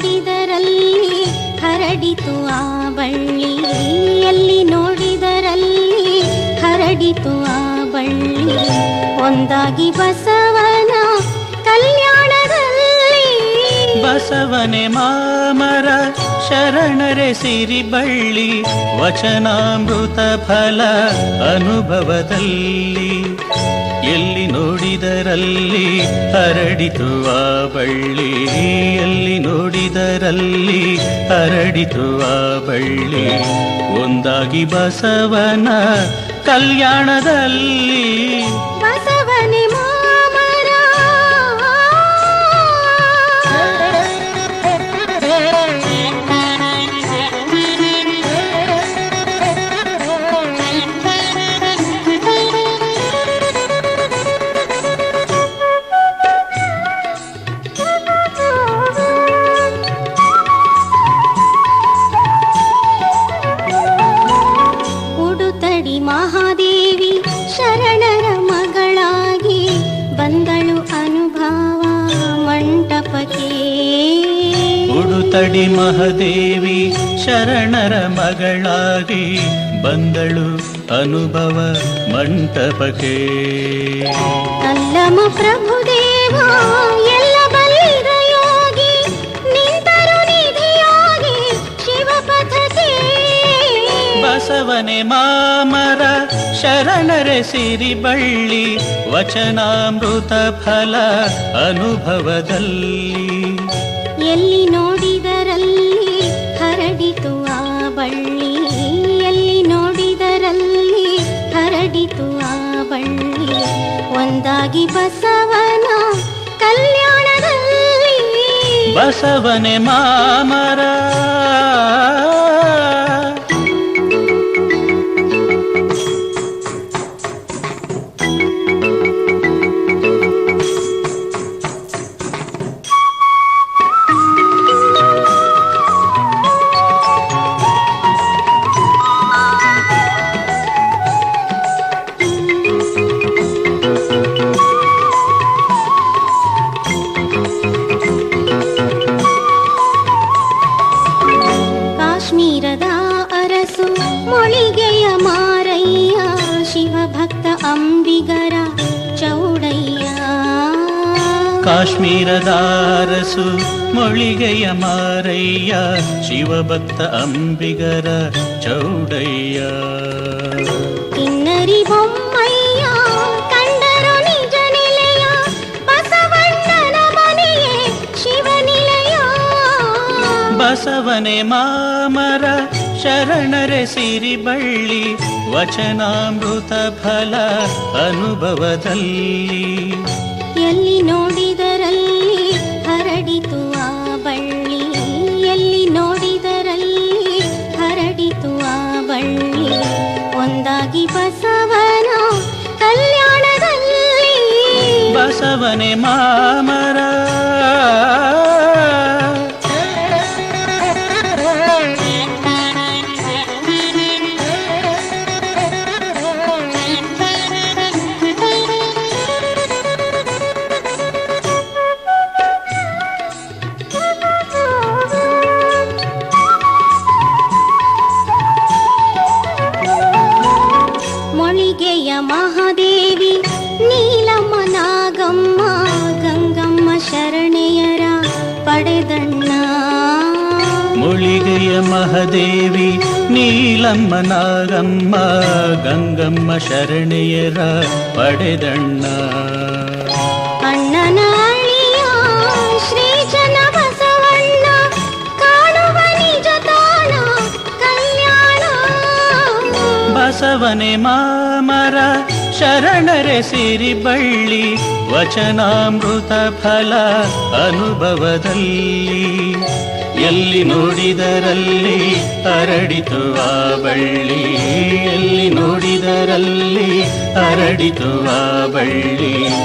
ನೋಡಿದರಲ್ಲಿ ಹರಡಿತು ಆ ಬಳ್ಳಿ. ಎಲ್ಲಿ ನೋಡಿದರಲ್ಲಿ ಹರಡಿತು ಆ ಬಳ್ಳಿ. ಒಂದಾಗಿ ಬಸವ ಬಸವನೆ ಮಾಮರ ಶರಣರೆ ಸಿರಿ ಬಳ್ಳಿ ವಚನಾಮೃತ ಫಲ ಅನುಭವದಲ್ಲಿ. ಎಲ್ಲಿ ನೋಡಿದರಲ್ಲಿ ಹರಡಿತುವ ಬಳ್ಳಿ? ಎಲ್ಲಿ ನೋಡಿದರಲ್ಲಿ ಹರಡಿತು ಆ ಬಳ್ಳಿ? ಒಂದಾಗಿ ಬಸವನ ಕಲ್ಯಾಣದಲ್ಲಿ. ಉಡುತಡಿ ಮಹದೇವಿ ಶರಣರ ಮಗಳಾಗಿ ಬಂದಳು ಅನುಭವ ಮಂಟಪಕ್ಕೆ. ಅಲ್ಲಮ ಪ್ರಭುದೇವ ಎಲ್ಲ ಬಲ್ಲಿದ ಯೋಗಿ ನಿಂತರು ನಿಧಿಯಾಗಿ ಶಿವಪಥಕ್ಕೆ ಬಸವನೆ ಮಾಮರ ಶರಣರ ಸಿರಿ ಬಳ್ಳಿ ವಚನಾಮೃತ ಫಲ ಅನುಭವದಲ್ಲಿ. ಎಲ್ಲಿ ಒಂದಾಗಿ ಬಸವನ ಕಲ್ಯಾಣದಲ್ಲಿ. ಬಸವನೆ ಮಾಮರ. ಅಂಬಿಗರ ಚೌಡಯ್ಯ ಕಾಶ್ಮೀರದ ಅರಸು ಮೊಳಿಗೆಯ ಮಾರಯ್ಯ ಶಿವಭಕ್ತ ಅಂಬಿಗರ ಚೌಡಯ್ಯ ಕಿನ್ನರಿ ಬೊಮ್ಮಯ್ಯ ಕಂಡರು ನಿಜ ನಿಲಯ ಬಸವಣ್ಣನ ಮನೆಯೇ ಶಿವನಿಲಯ ಬಸವನೆ ಮಾಮರ ಶರಣರೆ ಸಿರಿ ಬಳ್ಳಿ ವಚನಾಮೃತ ಫಲ ಅನುಭವದಲ್ಲಿ. ಎಲ್ಲಿ ನೋಡಿದರಲ್ಲಿ ಹರಡಿತು ಆ ಬಳ್ಳಿ? ಎಲ್ಲಿ ನೋಡಿದರಲ್ಲಿ ಹರಡಿತು ಆ ಬಳ್ಳಿ? ಒಂದಾಗಿ ಬಸವನ ಕಲ್ಯಾಣದಲ್ಲಿ. ಬಸವನೆ ಮಾಮರ ಮುಳಿಗೆಯ ಮಹದೇವಿ ನೀಲಮ್ಮ ನಾಗಮ್ಮ ಗಂಗಮ್ಮ ಶರಣೆಯರ ಪಡೆದಣ್ಣ. ಬಸವನೆ ಮಾಮರ ಶರಣರೆ ಸಿರಿ ಬಳ್ಳಿ ವಚನಾಮೃತ ಫಲ ಅನುಭವದಲ್ಲಿ. ಎಲ್ಲಿ ನೋಡಿದರಲ್ಲಿ ಹರಡಿತು ಆ ಬಳ್ಳಿ? ಎಲ್ಲಿ ನೋಡಿದರಲ್ಲಿ ಹರಡಿತು ಆ ಬಳ್ಳಿ?